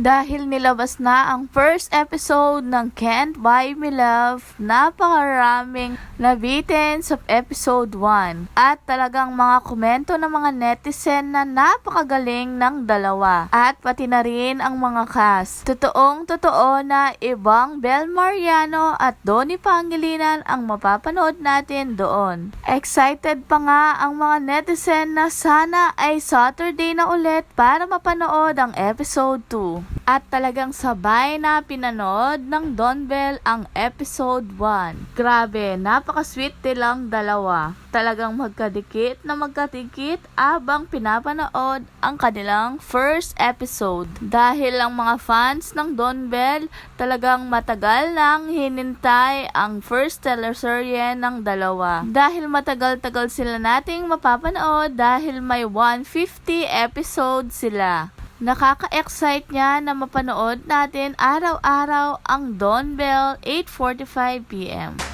Dahil nilabas na ang first episode ng Can't Buy Me Love, napakaraming nabitin sa episode 1. At talagang mga komento ng mga netizen na napakagaling ng dalawa. At pati na rin ang mga cast. Totoong totoo na ibang Bel Mariano at Donnie Pangilinan ang mapapanood natin doon. Excited pa nga ang mga netizen na sana ay Saturday na ulit para mapanood ang episode 2. At talagang sabay na pinanood ng Don Bell ang episode 1. Grabe, napaka-sweet nilang dalawa. Talagang magkadikit na magkadikit abang pinapanood ang kanilang first episode. Dahil ang mga fans ng Don Bell talagang matagal nang hinintay ang first teleserye ng dalawa. Dahil matagal-tagal sila nating mapapanood dahil may 150 episodes sila. Nakaka-excite niya na mapanood natin araw-araw ang Don Bell 8.45pm.